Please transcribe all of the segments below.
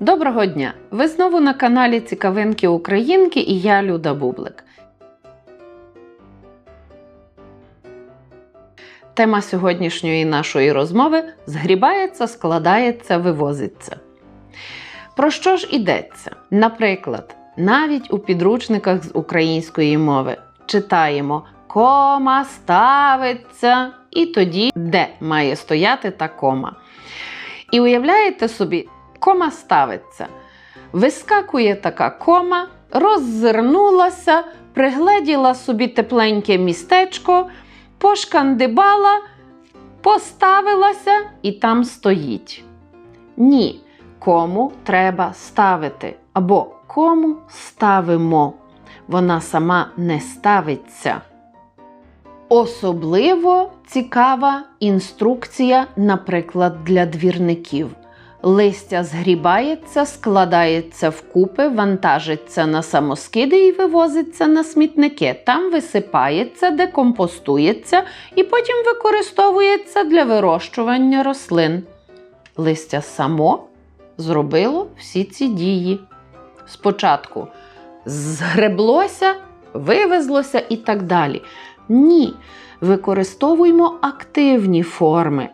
Доброго дня! Ви знову на каналі Цікавинки Українки і я Люда Бублик. Тема сьогоднішньої нашої розмови згрібається, складається, вивозиться. Про що ж йдеться? Наприклад, навіть у підручниках з української мови читаємо кома ставиться, і тоді де має стояти та кома. І уявляєте собі, кома ставиться. Вискакує така кома, роззирнулася, пригледіла собі тепленьке містечко, пошкандибала, поставилася і там стоїть. Ні, кому треба ставити. Або кому ставимо. Вона сама не ставиться. Особливо цікава інструкція, наприклад, для двірників. Листя згрібається, складається вкупи, вантажиться на самоскиди і вивозиться на смітники. Там висипається, декомпостується і потім використовується для вирощування рослин. Листя само зробило всі ці дії. Спочатку згреблося, вивезлося і так далі. Ні, використовуємо активні форми.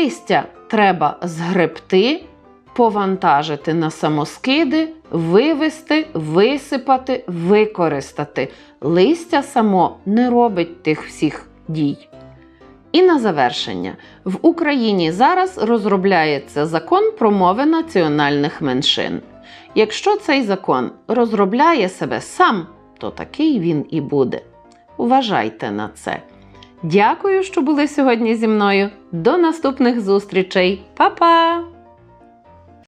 Листя треба згребти, повантажити на самоскиди, вивести, висипати, використати. Листя само не робить тих всіх дій. І на завершення, в Україні зараз розробляється закон про мови національних меншин. Якщо цей закон розробляє себе сам, то такий він і буде. Вважайте на це. Дякую, що були сьогодні зі мною. До наступних зустрічей. Па-па!